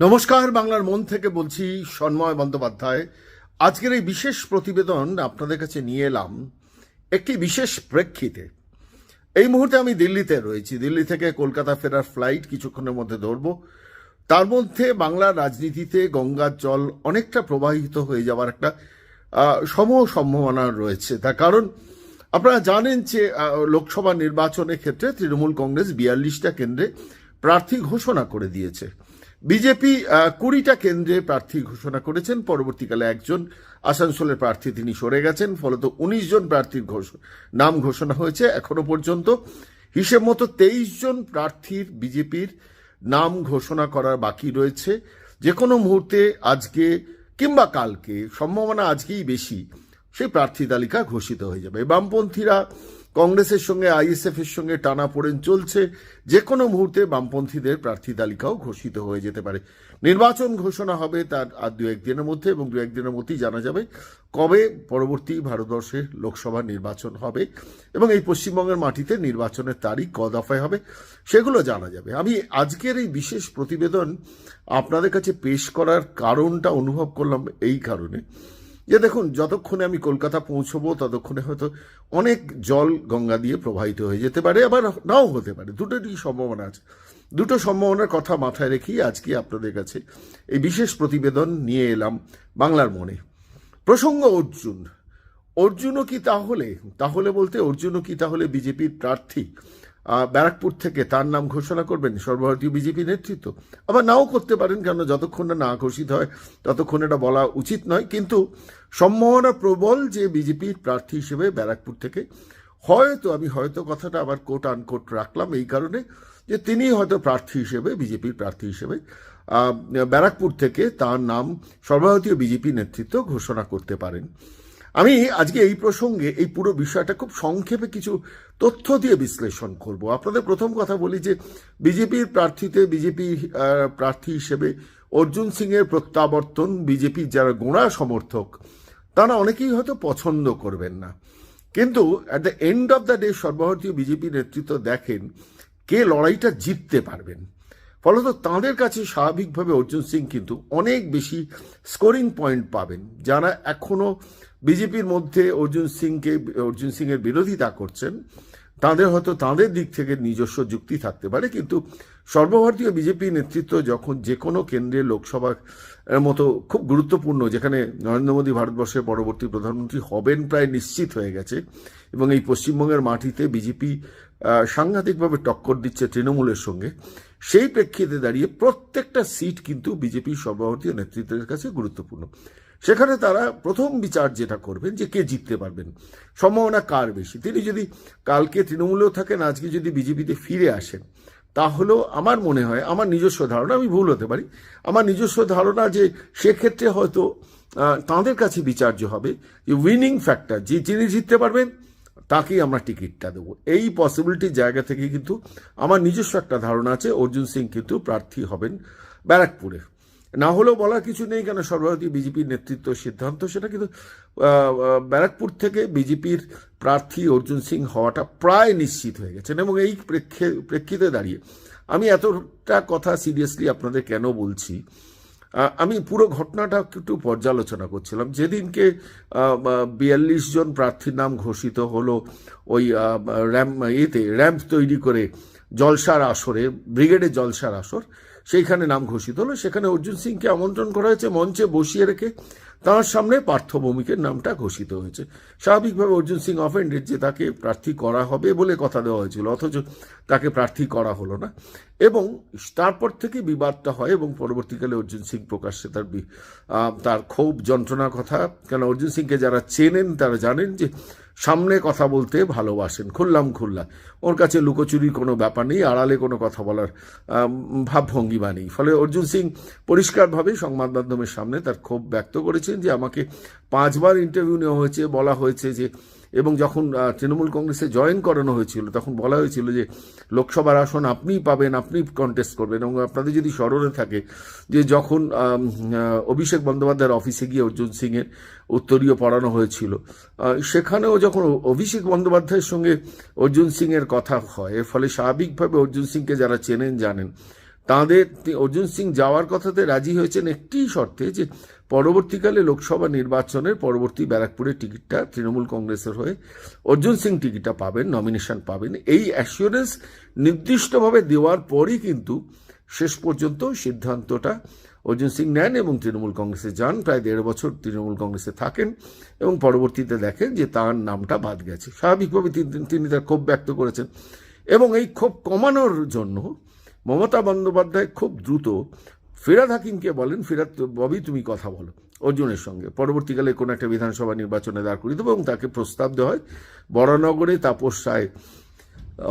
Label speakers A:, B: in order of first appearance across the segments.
A: নমস্কার, বাংলার মন থেকে বলছি সন্ময় বন্দ্যোপাধ্যায়। আজকের এই বিশেষ প্রতিবেদন আপনাদের কাছে নিয়ে এলাম একটি বিশেষ প্রেক্ষিতে। এই মুহূর্তে আমি দিল্লিতে রয়েছি। দিল্লি থেকে কলকাতা ফেরার ফ্লাইট কিছুক্ষণের মধ্যে ধরব। তার মধ্যে বাংলার রাজনীতিতে গঙ্গার জল অনেকটা প্রবাহিত হয়ে যাওয়ার একটা সম সম্ভাবনা রয়েছে। তার কারণ, আপনারা জানেন যে লোকসভা নির্বাচনের ক্ষেত্রে তৃণমূল কংগ্রেস বিয়াল্লিশটা কেন্দ্রে প্রার্থী ঘোষণা করে দিয়েছে। বিজেপি কুড়িটা কেন্দ্রে প্রার্থী ঘোষণা করেছেন। পরবর্তীকালে একজন আসানসোলের প্রার্থী তিনি সরে গেছেন, ফলত উনিশ জন প্রার্থীর নাম ঘোষণা হয়েছে এখনও পর্যন্ত। হিসেব মতো তেইশ জন প্রার্থীর বিজেপির নাম ঘোষণা করার বাকি রয়েছে। যে কোনো মুহূর্তে আজকে কিংবা কালকে, সম্ভাবনা আজকেই বেশি, সেই প্রার্থী তালিকা ঘোষিত হয়ে যাবে। বামপন্থীরা কংগ্রেসের সঙ্গে আইএসএফ এর সঙ্গে টানা পড়েন চলছে। যে কোনো মুহূর্তে বামপন্থীদের প্রার্থী তালিকাও ঘোষিত হয়ে যেতে পারে। নির্বাচন ঘোষণা হবে তার আর দু একদিনের মধ্যে এবং দু একদিনের মধ্যেই জানা যাবে কবে পরবর্তী ভারতবর্ষের লোকসভা নির্বাচন হবে এবং এই পশ্চিমবঙ্গের মাটিতে নির্বাচনের তারিখ ক দফায় হবে সেগুলো জানা যাবে। আমি আজকের এই বিশেষ প্রতিবেদন আপনাদের কাছে পেশ করার কারণটা অনুভব করলাম এই কারণে। যে দেখুন, যতক্ষণে আমি কলকাতা পৌঁছবো, ততক্ষণে হয়তো অনেক জল গঙ্গা দিয়ে প্রবাহিত হয়ে যেতে পারে, আবার নাও হতে পারে। দুটোরই সম্ভাবনা আছে। দুটো সম্ভাবনার কথা মাথায় রেখেই আজকে আপনাদের কাছে এই বিশেষ প্রতিবেদন নিয়ে এলাম বাংলার মনে। প্রসঙ্গ অর্জুন। অর্জুনও কি তাহলে? তাহলে বলতে অর্জুনও কি তাহলে বিজেপির প্রার্থী? ব্যারাকপুর থেকে তার নাম ঘোষণা করবেন সর্বভারতীয় বিজেপি নেতৃত্ব। আবার নাও করতে পারেন কেন যতক্ষণ না না ঘোষিত হয়, ততক্ষণ এটা বলা উচিত নয়। কিন্তু সম্ভাবনা প্রবল যে বিজেপির প্রার্থী হিসেবে ব্যারাকপুর থেকে, হয়তো, আমি হয়তো কথাটা আবার কোট আনকোট রাখলাম এই কারণে যে তিনি হয়তো প্রার্থী হিসেবে, বিজেপির প্রার্থী হিসেবে ব্যারাকপুর থেকে তার নাম সর্বভারতীয় বিজেপি নেতৃত্ব ঘোষণা করতে পারেন। আমি আজকে এই প্রসঙ্গে এই পুরো বিষয়টা খুব সংক্ষেপে কিছু তথ্য দিয়ে বিশ্লেষণ করব। আপনাদের প্রথম কথা বলি যে বিজেপির প্রার্থীতে বিজেপি প্রার্থী হিসেবে অর্জুন সিং এর প্রত্যাবর্তন বিজেপির যারা গোড়া সমর্থক, তারা অনেকেই হয়তো পছন্দ করবেন না। কিন্তু at the end of the day সর্বভারতীয় বিজেপি নেতৃত্ব দেখেন কে লড়াইটা জিততে পারবেন। ফলত তাঁদের কাছে স্বাভাবিকভাবে অর্জুন সিং কিন্তু অনেক বেশি স্কোরিং পয়েন্ট পাবেন, যারা এখনও বিজেপির মধ্যে অর্জুন সিংকে, অর্জুন সিং এর বিরোধিতা করছেন, তাদের হয়তো তাদের দিক থেকে নিজস্ব যুক্তি থাকতে পারে, কিন্তু সর্বভারতীয় বিজেপি নেতৃত্ব যখন যে কোনো কেন্দ্রে লোকসভা মতো খুব গুরুত্বপূর্ণ, যেখানে নরেন্দ্র মোদী ভারতবর্ষের পরবর্তী প্রধানমন্ত্রী হবেন প্রায় নিশ্চিত হয়ে গেছে, এবং এই পশ্চিমবঙ্গের মাটিতে বিজেপি সাংঘাতিকভাবে টক্কর দিচ্ছে তৃণমূলের সঙ্গে, সেই প্রেক্ষিতে দাঁড়িয়ে প্রত্যেকটা সিট কিন্তু বিজেপি সর্বভারতীয় নেতৃত্বের কাছে গুরুত্বপূর্ণ। সেখানে তারা প্রথম বিচার যেটা করবেন যে কে জিততে পারবেন। সম্ভাবনা কার বেশি? তিনি যদি কালকে তৃণমূলেও থাকেন, আজকে যদি বিজেপিতে ফিরে আসেন, তাহলেও আমার মনে হয়, আমার নিজস্ব ধারণা, আমি ভুল হতে পারি, আমার নিজস্ব ধারণা যে সেক্ষেত্রে হয়তো তাঁদের কাছে বিচার্য হবে যে উইনিং ফ্যাক্টর যে যিনি জিততে পারবেন, তাকেই আমরা টিকিটটা দেবো। এই পসিবিলিটির জায়গা থেকে কিন্তু আমার নিজস্ব একটা ধারণা আছে, অর্জুন সিং কিন্তু প্রার্থী হবেন ব্যারাকপুরে। না হলেও বলার কিছু নেই কেন সর্বভারতীয় বিজেপির নেতৃত্ব সিদ্ধান্ত? সেটা কিন্তু ব্যারাকপুর থেকে বিজেপির প্রার্থী অর্জুন সিং হওয়াটা প্রায় নিশ্চিত হয়ে গেছেন এবং এই প্রেক্ষে, প্রেক্ষিতে দাঁড়িয়ে আমি এতটা কথা সিরিয়াসলি আপনাদের কেন বলছি? আমি পুরো ঘটনাটা একটু পর্যালোচনা করছিলাম। যেদিনকে বিয়াল্লিশ জন প্রার্থীর নাম ঘোষিত হলো ওই র্যাম্প ইয়েতে, র্যাম্প তৈরি করে জলসার আসরে, ব্রিগেডের জলসার আসর সেইখানে নাম ঘোষিত হলো। সেখানে অর্জুন সিংকে আমন্ত্রণ করা হয়েছে। মঞ্চে বসিয়ে রেখে তার সামনে পার্থ ভৌমিকের নামটা ঘোষিত হয়েছে। স্বাভাবিকভাবে অর্জুন সিং অফেন্ডেড যে তাকে প্রার্থী করা হবে বলে কথা দেওয়া হয়েছিল, অথচ তাকে প্রার্থী করা হলো না। এবং তারপর থেকে বিবাদটা হয় এবং পরবর্তীকালে অর্জুন সিং প্রকাশ্যে তার তার ক্ষোভ, যন্ত্রণার কথা। কেন অর্জুন সিংকে যারা চেনেন, তারা জানেন যে সামনে কথা বলতে ভালোবাসেন, খুললাম খুল্লা। ওর কাছে লুকোচুরির কোনো ব্যাপার নেই, আড়ালে কোনো কথা বলার ভাবভঙ্গিমা নেই। ফলে অর্জুন সিং পরিষ্কারভাবে সংবাদ মাধ্যমের সামনে তার ক্ষোভ ব্যক্ত করেছেন যে আমাকে পাঁচবার ইন্টারভিউ নেওয়া হয়েছে, বলা হয়েছে যে, এবং যখন তৃণমূল কংগ্রেসে জয়েন করানো হয়েছিল, তখন বলা হয়েছিল যে, লোকসভার আসন আপনিই পাবেন আপনি কন্টেস্ট করবেন, এবং আপনাদের যদি স্মরণে থাকে যে যখন অভিষেক বন্দ্যোপাধ্যায়ের অফিসে গিয়ে অর্জুন সিংয়ের উত্তরীয় পড়ানো হয়েছিল সেখানেও যখন অভিষেক বন্দ্যোপাধ্যায়ের সঙ্গে অর্জুন সিংয়ের কথা হয়, এর ফলে স্বাভাবিকভাবে অর্জুন সিংকে যারা চেনেন, জানেন। তাদের অর্জুন সিং যাওয়ার কথাতে রাজি হয়েছেন একটি শর্তে যে পরবর্তীকালে লোকসভা নির্বাচনের পরবর্তী ব্যারাকপুরের টিকিটটা তৃণমূল কংগ্রেসের হয়ে অর্জুন সিং টিকিটটা পাবেন নমিনেশন পাবেন। এই অ্যাসিওরেন্স নির্দিষ্টভাবে দেওয়ার পরই কিন্তু শেষ পর্যন্ত সিদ্ধান্তটা অর্জুন সিং নেন এবং তৃণমূল কংগ্রেসে যান। প্রায় দেড় বছর তৃণমূল কংগ্রেসে থাকেন এবং পরবর্তীতে দেখেন যে তার নামটা বাদ গেছে। স্বাভাবিকভাবে তিনি- তার ক্ষোভ ব্যক্ত করেছেন এবং এই ক্ষোভ কমানোর জন্য মমতা বন্দ্যোপাধ্যায় খুব দ্রুত ফিরাদ হাকিমকে বলেন, ফিরাদ, ববি, তুমি কথা বলো অর্জুনের সঙ্গে। পরবর্তীকালে কোনো একটা বিধানসভা নির্বাচনে দাঁড় করিয়ে দেবো এবং তাকে প্রস্তাব দেওয়া হয়। বরানগরে তাপস রায়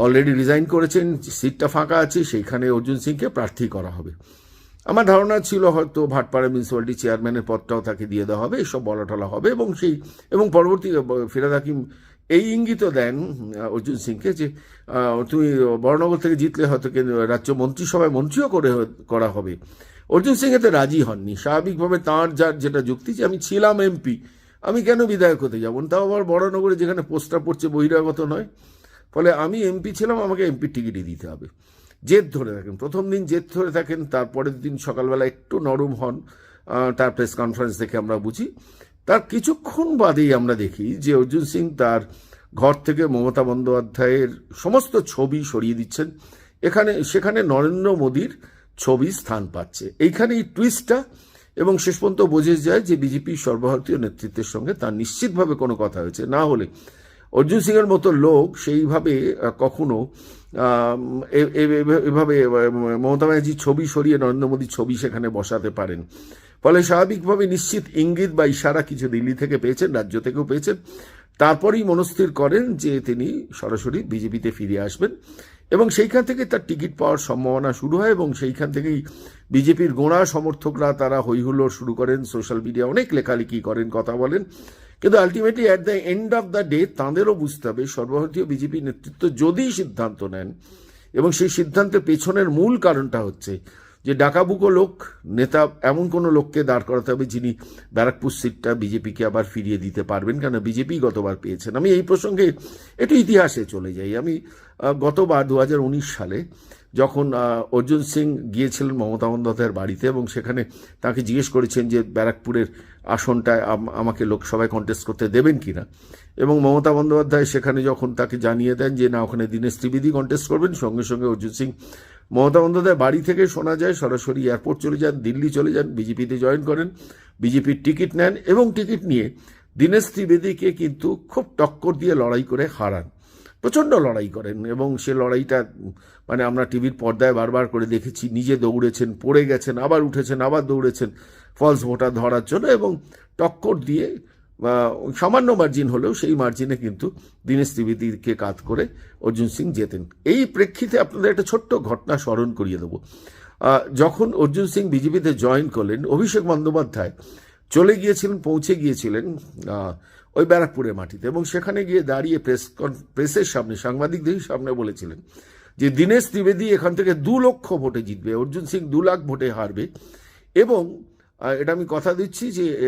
A: অলরেডি রিজাইন করেছেন, সিটটা ফাঁকা আছে, সেইখানে অর্জুন সিংকে প্রার্থী করা হবে। আমার ধারণা ছিল হয়তো ভাটপাড়া মিউনিসিপ্যালিটি চেয়ারম্যানের পদটাও তাকে দিয়ে দেওয়া হবে, এসব বলা টলা হবে এবং সেই, এবং পরবর্তী, ফিরাদ হাকিম এই ইঙ্গিত দেন অর্জুন সিংকে যে তুমি বড়নগর থেকে জিতলে হয়তো রাজ্য মন্ত্রিসভায় মন্ত্রীও করে করা হবে। অর্জুন সিং এতে রাজি হননি। স্বাভাবিকভাবে তাঁর যার যেটা যুক্তি যে, আমি ছিলাম এমপি, আমি কেন বিধায়ক হতে যাব? তাও আবার বড়নগরে যেখানে পোস্টটা পড়ছে বহিরাগত নয়। ফলে আমি এমপি ছিলাম, আমাকে এমপির টিকিটই দিতে হবে। জেদ ধরে থাকেন। প্রথম দিন জেদ ধরে থাকেন, তারপরের দিন সকালবেলা একটু নরম হন। তার প্রেস কনফারেন্স দেখে আমরা বুঝি। তার কিছুক্ষণ বাদেই আমরা দেখি যে অর্জুন সিং তার ঘর থেকে মমতা বন্দ্যোপাধ্যায়ের সমস্ত ছবি সরিয়ে দিচ্ছেন। এখানে, সেখানে নরেন্দ্র মোদীর ছবি স্থান পাচ্ছে। এইখানে এই টুইস্টটা এবং শেষ পর্যন্ত বোঝে যায় যে বিজেপির সর্বভারতীয় নেতৃত্বের সঙ্গে তার নিশ্চিতভাবে কোনো কথা হয়েছে। না হলে অর্জুন সিং এর মতো লোক সেইভাবে কখনো এভাবে মমতা ব্যানার্জির ছবি সরিয়ে নরেন্দ্র মোদীর ছবি সেখানে বসাতে পারেন। ফলে স্বাভাবিকভাবে নিশ্চিত ইঙ্গিত বা ইশারা কিছু দিল্লি থেকে পেয়েছেন, রাজ্য থেকেও পেয়েছেন। তারপরেই মনস্থির করেন যে তিনি সরাসরি বিজেপিতে ফিরে আসবেন এবং সেইখান থেকে তার টিকিট পাওয়ার সম্ভাবনা শুরু হয় এবং সেইখান থেকেই বিজেপির গোড়া সমর্থকরা তারা হৈহুল্লোড় শুরু করেন। সোশ্যাল মিডিয়া অনেক লেখালেখি করেন, কথা বলেন। কিন্তু ultimately at the end of the day তাঁদেরও বুঝতে হবে, সর্বভারতীয় বিজেপি নেতৃত্ব যদি সিদ্ধান্ত নেন এবং সেই সিদ্ধান্তের পেছনের মূল কারণটা হচ্ছে যে ডাকাবুকো লোক, নেতা এমন কোনো লোককে দাঁড় করাতে হবে যিনি ব্যারাকপুর সিটটা বিজেপিকে আবার ফিরিয়ে দিতে পারবেন কেন বিজেপি গতবার পেয়েছেন। আমি এই প্রসঙ্গে একটু ইতিহাসে চলে যাই। আমি গতবার দু হাজার উনিশ সালে যখন অর্জুন সিং গিয়েছিলেন মমতা বন্দ্যোপাধ্যায়ের বাড়িতে এবং সেখানে তাকে জিজ্ঞেস করেছেন যে ব্যারাকপুরের আসনটায় আম- আমাকে লোকসভায় কন্টেস্ট করতে দেবেন কিনা? এবং মমতা বন্দ্যোপাধ্যায় সেখানে যখন তাকে জানিয়ে দেন যে, না, ওখানে দীনেশ ত্রিবেদী কন্টেস্ট করবেন। সঙ্গে সঙ্গে অর্জুন সিং, মমতা বন্দ্যোপাধ্যায় বাড়ি থেকে শোনা যায়, সরাসরি এয়ারপোর্ট চলে যান, দিল্লি চলে যান, বিজেপিতে জয়েন করেন, বিজেপির টিকিট নেন এবং টিকিট নিয়ে দীনেশ ত্রিবেদীকে কিন্তু খুব টক্কর দিয়ে লড়াই করে হারান। প্রচণ্ড লড়াই করেন এবং সে লড়াইটা মানে আমরা টিভির পর্দায় বারবার করে দেখেছি, নিজে দৌড়েছেন, পড়ে গেছেন, আবার উঠেছেন, আবার দৌড়েছেন ফলস ভোটার ধরার জন্য এবং টক্কর দিয়ে সামান্য মার্জিন হলেও সেই মার্জিনে কিন্তু দীনেশ ত্রিবেদীকে কাত করে অর্জুন সিং জেতেন। এই প্রেক্ষিতে আপনাদের একটা ছোট্ট ঘটনা স্মরণ করিয়ে দেবো। যখন অর্জুন সিং বিজেপিতে জয়েন করলেন, অভিষেক বন্দ্যোপাধ্যায় চলে গিয়েছিলেন, পৌঁছে গিয়েছিলেন ওই ব্যারাকপুরের মাটিতে এবং সেখানে গিয়ে দাঁড়িয়ে প্রেস প্রেসের সামনে, সাংবাদিকদের সামনে বলেছিলেন যে দীনেশ ত্রিবেদী এখান থেকে দু লক্ষ ভোটে জিতবে, অর্জুন সিং দু লাখ ভোটে হারবে এবং এটা আমি কথা দিচ্ছি যে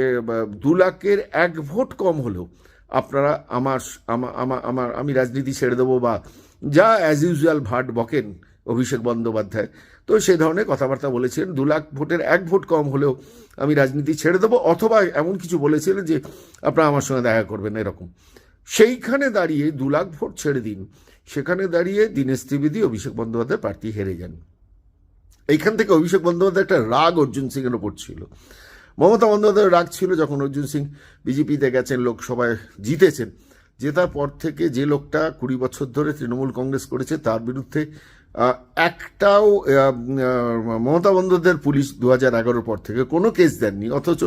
A: দু লাখের এক ভোট কম হলেও আপনারা আমার আমা- আমা- আমার, আমি রাজনীতি ছেড়ে দেবো বা যা অ্যাজ ইউজুয়াল ভাট বকেন অভিষেক বন্দ্যোপাধ্যায়। তো সেই ধরনের কথাবার্তা বলেছিলেন দু লাখ ভোটের এক ভোট কম হলেও আমি রাজনীতি ছেড়ে দেবো, অথবা এমন কিছু বলেছিলেন যে আপনারা আমার সঙ্গে দেখা করবেন, এরকম। সেইখানে দাঁড়িয়ে দু লাখ ভোট ছেড়ে দিন। সেখানে দাঁড়িয়ে দীনেশ ত্রিবেদী, অভিষেক বন্দ্যোপাধ্যায় প্রার্থী হেরে যান। এইখান থেকে অভিষেক বন্দ্যোপাধ্যায় একটা রাগ অর্জুন সিং এর ওপর ছিল। মমতা বন্দ্যোপাধ্যায়ের রাগ ছিল যখন অর্জুন সিং বিজেপিতে গেছেন, লোকসভায় জিতেছেন। জেতার পর থেকে যে লোকটা কুড়ি বছর ধরে তৃণমূল কংগ্রেস করেছে, তার বিরুদ্ধে একটাও মমতা বন্দ্যোপাধ্যায়ের পুলিশ দু হাজার পর থেকে কোনো কেস দেননি, অথচ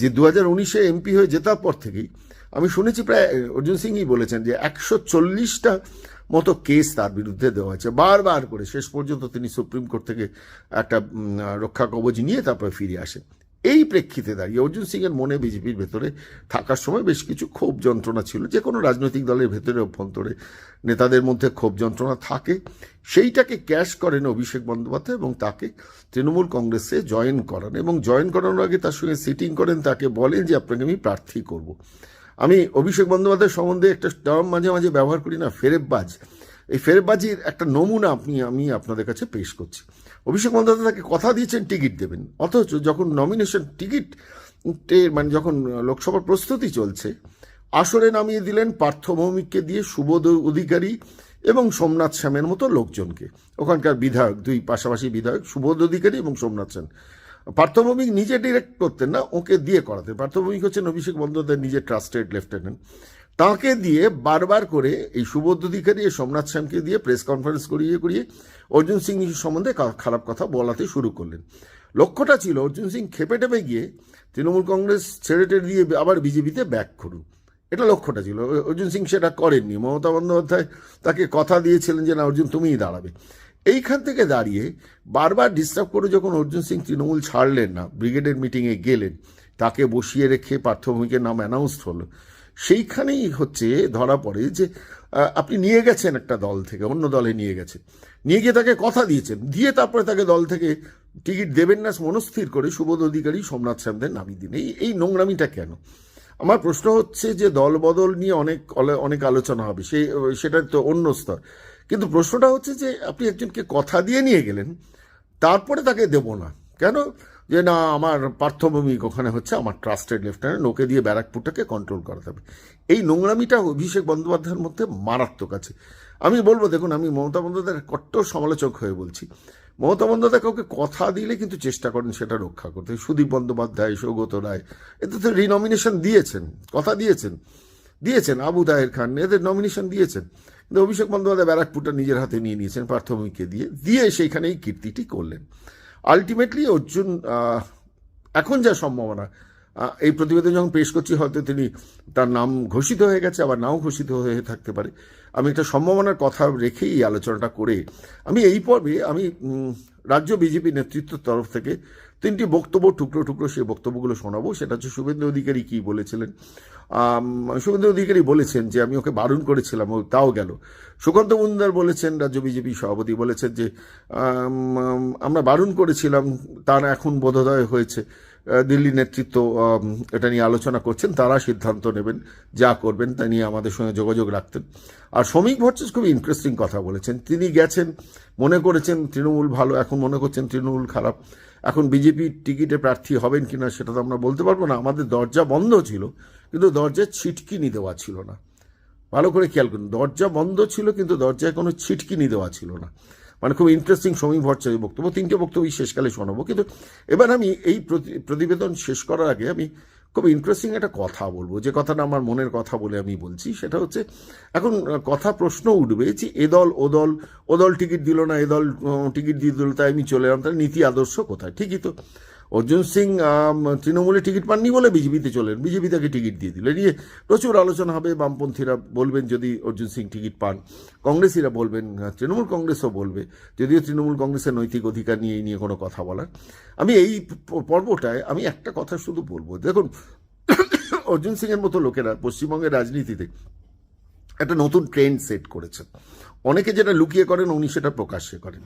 A: যে দু হাজার উনিশে এমপি হয়ে জেতার পর থেকেই, আমি শুনেছি প্রায়, অর্জুন সিংই বলেছেন যে একশো চল্লিশটা মতো কেস তার বিরুদ্ধে দেওয়া হয়েছে। বারবার করে শেষ পর্যন্ত তিনি সুপ্রিম কোর্ট থেকে একটা রক্ষা কবচ নিয়ে তারপরে ফিরে আসেন। এই প্রেক্ষিতে দাঁড়িয়ে অর্জুন সিং এর মনে বিজেপির ভেতরে থাকার সময় বেশ কিছু ক্ষোভ যন্ত্রণা ছিল। যে কোনো রাজনৈতিক দলের ভেতরে অভ্যন্তরে নেতাদের মধ্যে ক্ষোভ যন্ত্রণা থাকে। সেইটাকে ক্যাশ করেন অভিষেক বন্দ্যোপাধ্যায় এবং তাকে তৃণমূল কংগ্রেসে জয়েন করান এবং জয়েন করানোর আগে তার সঙ্গে সিটিং করেন, তাকে বলেন যে, আপনাকে আমি প্রার্থী করব। আমি অভিষেক বন্দ্যোপাধ্যায় সম্বন্ধে একটা টার্ম মাঝে মাঝে ব্যবহার করি না, ফেরেববাজ। এই ফেরেববাজির একটা নমুনা আপনি, আমি আপনাদের কাছে পেশ করছি। অভিষেক বন্দ্যোপাধ্যায় তাকে কথা দিয়েছেন, টিকিট দেবেন। অথচ যখন নমিনেশন টিকিট মানে যখন লোকসভার প্রস্তুতি চলছে, আসরে নামিয়ে দিলেন পার্থ ভৌমিককে দিয়ে সুবোধ অধিকারী এবং সোমনাথ শ্যামের মতো লোকজনকে। ওখানকার বিধায়ক, দুই পাশাপাশি বিধায়ক, সুবোধ অধিকারী এবং সোমনাথ সেন। পার্থভৌমিক নিজে ডিরেক্ট করতেন না, ওকে দিয়ে করাতেন। পার্থভৌমিক হচ্ছেন অভিষেক বন্দ্যোপাধ্যায়ের নিজের ট্রাস্টেড লেফটেন্যান্ট তাকে দিয়ে বারবার করে এই সুবোধ অধিকারী আর সোমনাথ শ্যামকে দিয়ে, প্রেস কনফারেন্স করিয়ে করিয়ে অর্জুন সিং সম্বন্ধে খারাপ কথা বলাতে শুরু করলেন। লক্ষ্যটা ছিল অর্জুন সিং খেপে টেপে গিয়ে তৃণমূল কংগ্রেস ছেড়ে টেড়ে দিয়ে আবার বিজেপিতে ব্যাক করুন এটা লক্ষ্যটা ছিল। অর্জুন সিং সেটা করেননি। মমতা বন্দ্যোপাধ্যায় তাকে কথা দিয়েছিলেন যে, না, অর্জুন, তুমিই দাঁড়াবে। এইখান থেকে দাঁড়িয়ে বারবার ডিস্টার্ব করে যখন অর্জুন সিং তৃণমূল ছাড়লেন না, ব্রিগেডের মিটিংয়ে গেলেন, তাকে বসিয়ে রেখে পার্থভূমিকের নাম অ্যানাউন্সড হলো সেইখানেই হচ্ছে ধরা পড়ে যে আপনি নিয়ে গেছেন একটা দল থেকে, অন্য দলে নিয়ে গেছেন। নিয়ে গিয়ে তাকে কথা দিয়েছেন। দিয়ে তারপরে তাকে দল থেকে টিকিট দেবেন না, মনস্থির করে সুবোধ অধিকারী সোমনাথ শ্যামদের নামিয়ে দিন এই এই নোংরামিটা কেন? আমার প্রশ্ন হচ্ছে যে দল বদল নিয়ে অনেক অনেক আলোচনা হবে, সেই, সেটা তো অন্য স্তর। কিন্তু প্রশ্নটা হচ্ছে যে, আপনি একজনকে কথা দিয়ে নিয়ে গেলেন, তারপরে তাকে দেব না। কেন? যে, না, আমার পার্থভূমিক ওখানে হচ্ছে, আমার ট্রাস্টেড লেফটেন্যান্ট ওকে দিয়ে ব্যারাকপুরটাকে কন্ট্রোল করাতে হবে। এই নোংরামিটা অভিষেক বন্দ্যোপাধ্যায়ের মধ্যে মারাত্মক আছে। আমি বলব, দেখুন, আমি মমতা বন্দ্যোপাধ্যায়ের কট্টর সমালোচক হয়ে বলছি। মমতা বন্দ্যোপাধ্যায় কাউকে কথা দিলে কিন্তু চেষ্টা করেন সেটা রক্ষা করতে। সুদীপ বন্দ্যোপাধ্যায়, সৌগত রায় এতে তো রিনমিনেশন দিয়েছেন, কথা দিয়েছেন। দিয়েছেন, আবু দাহের খান, এদের নমিনেশন দিয়েছেন। কিন্তু অভিষেক বন্দ্যোপাধ্যায় ব্যারাকপুরটা নিজের হাতে নিয়ে নিয়েছেন পার্থভূমিকে দিয়ে দিয়ে সেইখানে এই কীর্তিটি করলেন। আলটিমেটলি অর্জুন এখন যা সম্ভাবনা এই প্রতিবেদন যখন পেশ করছি, হয়তো তিনি তার নাম ঘোষিত হয়ে গেছে, আবার নাও ঘোষিত হয়ে থাকতে পারে। আমি একটা সম্ভাবনার কথা রেখেই এই আলোচনাটা করে, আমি এই পর্বে, আমি রাজ্য বিজেপি নেতৃত্বের তরফ থেকে তিনটি বক্তব্য টুকরো টুকরো সেই বক্তব্যগুলো শোনাবো। সেটা হচ্ছে শুভেন্দু অধিকারী কি বলেছিলেন? শুভেন্দু অধিকারী বলেছেন যে আমি ওকে বারণ করেছিলাম ও তাও গেল। সুকান্ত মজুমদার বলেছেন রাজ্য বিজেপি সভাপতি বলেছেন যে আম, আম, আমরা বারণ করেছিলাম তার এখন বোধোদয় হয়েছে। দিল্লি নেতৃত্ব এটা নিয়ে আলোচনা করছেন, তারা সিদ্ধান্ত নেবেন, যা করবেন, তা নিয়ে আমাদের সঙ্গে যোগাযোগ রাখতেন। আর শ্রমিক ভট্টাচার্য খুব ইন্টারেস্টিং কথা বলেছেন। তিনি গেছেন, মনে করেছেন তৃণমূল ভালো, এখন মনে করছেন তৃণমূল খারাপ। এখন বিজেপি টিকিটে প্রার্থী হবেন কিনা সেটা তো আমরা বলতে পারব না। আমাদের দরজা বন্ধ ছিল, কিন্তু দরজায় ছিটকিনি দেওয়া ছিল না। ভালো করে খেয়াল করুন, দরজা বন্ধ ছিল, কিন্তু দরজায় কোনো ছিটকিনি দেওয়া ছিল না। মানে খুব ইন্টারেস্টিং সমীর ভট্টাচার্য বক্তব্য। তিনটে বক্তব্যই শেষকালে শোনাবো। কিন্তু এবার আমি এই প্রতি- প্রতিবেদন শেষ করার আগে আমি খুব ইন্টারেস্টিং একটা কথা বলব। যে কথাটা আমার মনের কথা বলে আমি বলছি, সেটা হচ্ছে, এখন কথা প্রশ্ন উঠবে যে এ দল, ও দল ও দল টিকিট দিল না, এ দল টিকিট দিয়ে দিল, তাই আমি চলে এলাম, তাহলে নীতি আদর্শ কোথায়? ঠিকই তো। অর্জুন সিং তৃণমূলে টিকিট পাননি বলে বিজেপিতে চলেন। বিজেপি তাকে টিকিট দিয়ে দিল। নিয়ে প্রচুর আলোচনা হবে। বামপন্থীরা বলবেন যদি অর্জুন সিং টিকিট পান। কংগ্রেসিরা বলবেন, তৃণমূল কংগ্রেসও বলবে, যদিও তৃণমূল কংগ্রেসের নৈতিক অধিকার নিয়ে নিয়ে কোনো কথা বলার। আমি এই পর্বটায় আমি একটা কথা শুধু বলব। দেখুন, অর্জুন সিং এর মতো লোকেরা পশ্চিমবঙ্গের রাজনীতিতে একটা নতুন ট্রেন্ড সেট করেছেন অনেকে যেটা লুকিয়ে করেন, উনি সেটা প্রকাশ্যে করেন।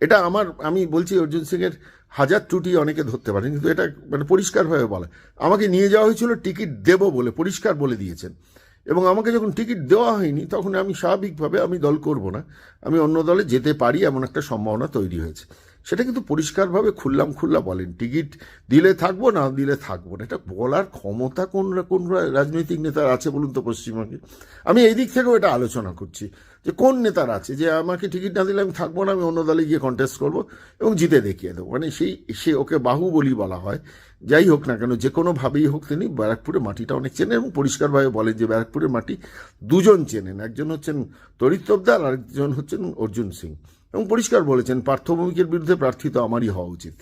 A: এটা আমার, আমি বলছি অর্জুন সিংয়ের হাজার ত্রুটি অনেকে ধরতে পারেন, কিন্তু এটা মানে পরিষ্কারভাবে বলা। আমাকে নিয়ে যাওয়া হয়েছিল টিকিট দেব বলে, পরিষ্কার বলে দিয়েছেন। এবং আমাকে যখন টিকিট দেওয়া হয়নি, তখন আমি স্বাভাবিকভাবে আমি দল করব না। আমি অন্য দলে যেতে পারি এমন একটা সম্ভাবনা তৈরি হয়েছে। সেটা কিন্তু পরিষ্কারভাবে খুললাম খুল্লা বলেন, টিকিট দিলে থাকব, না দিলে থাকব না। এটা বলার ক্ষমতা কোন কোন রাজনৈতিক নেতার আছে বলুন তো পশ্চিমবঙ্গে? আমি এই দিক থেকেও এটা আলোচনা করছি। যে কোন নেতার আছে যে আমাকে টিকিট না দিলে আমি থাকব না, আমি অন্য দলে গিয়ে কন্টেস্ট করব এবং জিতে দেখিয়ে দেবো। মানে সেই, সে ওকে বাহুবলী বলা হয়। যাই হোক না কেন, যে কোনোভাবেই হোক তিনি ব্যারাকপুরের মাটিটা অনেক চেনেন এবং পরিষ্কারভাবে বলেন যে ব্যারাকপুরের মাটি দুজন চেনেন। একজন হচ্ছেন তরিত তোপদার আর হচ্ছেন অর্জুন সিং। এবং পরিষ্কার বলেছেন, পার্থভূমিকের বিরুদ্ধে প্রার্থী তো আমারই হওয়া উচিত।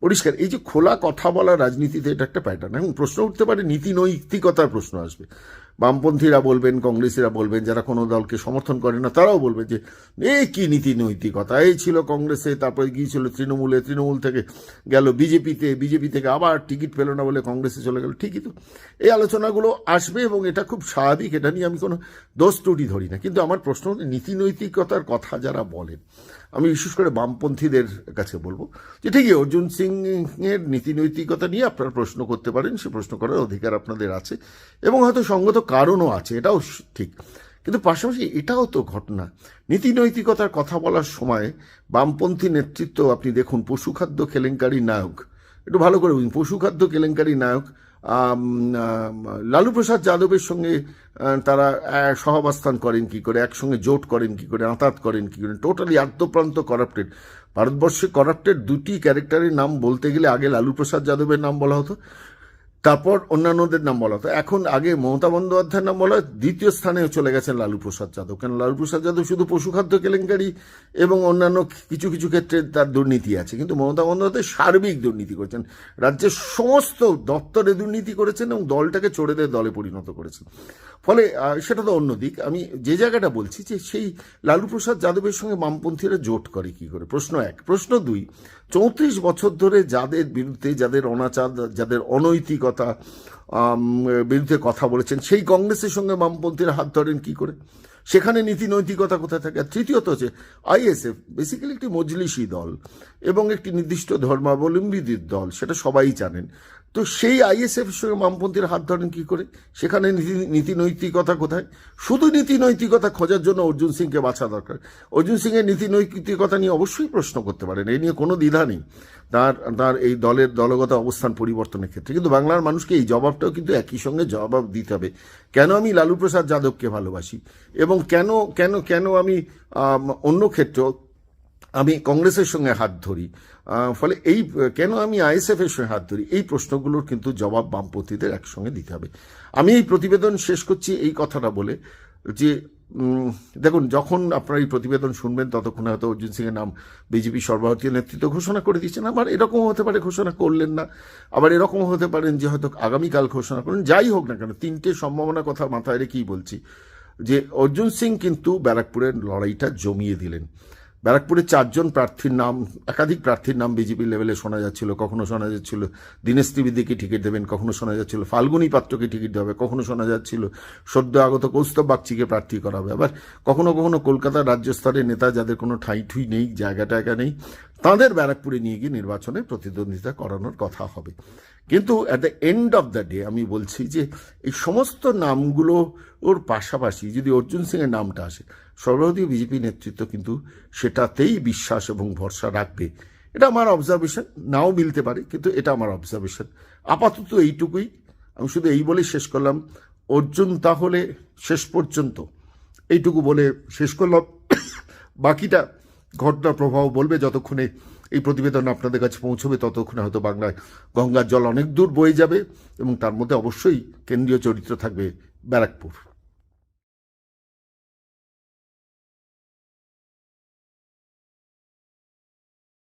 A: পরিষ্কার, এই যে খোলা কথা বলা রাজনীতিতে এটা একটা প্যাটার্ন এবং প্রশ্ন উঠতে পারে, নীতি নৈতিকতার প্রশ্ন আসবে। বামপন্থীরা বলবেন, কংগ্রেসীরা বলবেন, যারা কোনো দলকে সমর্থন করে না, তারাও বলবে যে এই কি নীতি নৈতিকতা? এই ছিল কংগ্রেসে, তারপরে গিয়েছিল তৃণমূলে? তৃণমূল থেকে গেল বিজেপিতে, বিজেপি থেকে আবার টিকিট পেল না বলে কংগ্রেসে চলে গেল। ঠিকই তো। এই আলোচনাগুলো আসবে এবং এটা খুব স্বাভাবিক, এটা নিয়ে আমি কোনো দোষ ত্রুটি ধরি না। কিন্তু আমার প্রশ্ন নীতি নৈতিকতার কথা যারা বলেন আমি বিশেষ করে বামপন্থীদের কাছে বলব যে ঠিকই অর্জুন সিং এর নীতি নৈতিকতা নিয়ে আপনারা প্রশ্ন করতে পারেন, সে প্রশ্ন করার অধিকার আপনাদের আছে এবং হয়তো সঙ্গত কারণও আছে, এটাও ঠিক। কিন্তু পাশাপাশি এটাও তো ঘটনা। নীতি নৈতিকতার কথা বলার সময় বামপন্থী নেতৃত্ব, আপনি দেখুন, পশুখাদ্য কেলেঙ্কারি নায়ক। একটু ভালো করে বুঝুন পশুখাদ্য কেলেঙ্কারি নায়ক লালু প্রসাদ যাদবের সঙ্গে তারা সহাবস্থান করেন কি করে, একসঙ্গে জোট করেন কি করে, আঁতাত করেন কি করে টোটালি আদ্যপ্রান্ত করাপ্টেড ভারতবর্ষে করাপ্টেড দুটি ক্যারেক্টারের নাম বলতে গেলে আগে লালু প্রসাদ যাদবের নাম বলা হতো তারপর অন্যান্যদের নাম বলা হতো। এখন আগে মমতা বন্দ্যোপাধ্যায়ের নাম বলা দ্বিতীয় স্থানে চলে গেছেন লালু প্রসাদ যাদব। কেন লালু প্রসাদ যাদব শুধু পশুখাদ্য কেলেঙ্কারি এবং অন্যান্য কিছু কিছু ক্ষেত্রে তার দুর্নীতি আছে। কিন্তু মমতা বন্দ্যোপাধ্যায় সার্বিক দুর্নীতি করেছেন। রাজ্যের সমস্ত দপ্তরে দুর্নীতি করেছেন এবং দলটাকে চোরেদের দলে পরিণত করেছেন। ফলে সেটা তো অন্য দিক। আমি যে জায়গাটা বলছি যে সেই লালু প্রসাদ যাদবের সঙ্গে বামপন্থীরা জোট করে কি করে? প্রশ্ন এক। প্রশ্ন দুই চৌত্রিশ বছর ধরে যাদের বিরুদ্ধে, যাদের অনাচার, যাদের অনৈতিকতা বিরুদ্ধে কথা বলেছেন, সেই কংগ্রেসের সঙ্গে বামপন্থীরা হাত ধরেন কি করে? সেখানে নীতি নৈতিকতা কোথায় থাকে? আর তৃতীয়ত হচ্ছে আইএসএফ বেসিক্যালি একটি মজলিসি দল এবং একটি নির্দিষ্ট ধর্মাবলম্বীদের দল, সেটা সবাই জানেন। তো সেই আইএসএফ সঙ্গে বামপন্থীরা হাত ধরেন কি করে? সেখানে নীতি নীতি নৈতিকতা কোথায়? শুধু নীতি নৈতিকতা খোঁজার জন্য অর্জুন সিংকে বাছা দরকার। অর্জুন সিংয়ের নীতি নৈতিকতা নিয়ে অবশ্যই প্রশ্ন করতে পারেন। এই নিয়ে কোনো দ্বিধা নেই। তার তার এই দলের দলগত অবস্থান পরিবর্তনের ক্ষেত্রে। কিন্তু বাংলার মানুষকে এই জবাবটাও কিন্তু একই সঙ্গে জবাব দিতে হবে। কেন আমি লালু প্রসাদ যাদবকে ভালোবাসি? এবং কেন কেন কেন আমি, অন্য ক্ষেত্রেও আমি কংগ্রেসের সঙ্গে হাত ধরি ফলে এই, কেন আমি আইএসএফ এর সঙ্গে হাত ধরি? এই প্রশ্নগুলোর কিন্তু জবাব বামপন্থীদের একসঙ্গে দিতে হবে। আমি এই প্রতিবেদন শেষ করছি এই কথাটা বলে যে দেখুন, যখন আপনারা এই প্রতিবেদন শুনবেন, ততক্ষণ হয়তো অর্জুন সিংয়ের নাম বিজেপি সর্বভারতীয় নেতৃত্ব ঘোষণা করে দিচ্ছেন আবার এরকম হতে পারে ঘোষণা করলেন না। আবার এরকম হতে পারেন যে হয়তো আগামীকাল ঘোষণা করেন যাই হোক না কেন, তিনটে সম্ভাবনা কথা মাথায় রেখেই বলছি যে, অর্জুন সিং কিন্তু ব্যারাকপুরের লড়াইটা জমিয়ে দিলেন। ব্যারাকপুরে চারজন প্রার্থীর নাম, একাধিক প্রার্থীর নাম বিজেপি লেভেলে শোনা যাচ্ছিল, কখনো শোনা যাচ্ছিল দীনেশ ত্রিবেদীকে টিকিট দেবেন, কখনো শোনা যাচ্ছিল ফাল্গুনী পাত্রকে টিকিট দেবে কখনো শোনা যাচ্ছিল সদ্য আগত কৌস্তব বাগচিকে প্রার্থী করা হবে, আবার কখনো কখনো কলকাতার রাজ্য স্তরের নেতা যাদের কোনো ঠাঁই ঠুই নেই, জায়গা টায়গা নেই, তাঁদের ব্যারাকপুরে নিয়ে গিয়ে নির্বাচনে প্রতিদ্বন্দ্বিতা করানোর কথা হবে। কিন্তু at the end of the day আমি বলছি যে এই সমস্ত নামগুলো ওর পাশাপাশি যদি অর্জুন সিংয়ের নামটা আসে সর্বভারতীয় বিজেপি নেতৃত্ব কিন্তু সেটাতেই বিশ্বাস এবং ভরসা রাখবে। এটা আমার অবজারভেশন নাও মিলতে পারে, কিন্তু এটা আমার অবজারভেশন আপাতত এইটুকুই। আমি শুধু এই বলে শেষ করলাম। অর্জুন তাহলে শেষ পর্যন্ত। এইটুকু বলে শেষ করলাম। বাকিটা ঘটনা প্রভাব বলবে যতক্ষণে এই প্রতিবেদন আপনাদের কাছে পৌঁছবে, ততক্ষণে হয়তো বাংলায় গঙ্গার জল অনেক দূর বয়ে যাবে এবং তার মধ্যে অবশ্যই কেন্দ্রীয় চরিত্র থাকবে ব্যারাকপুর।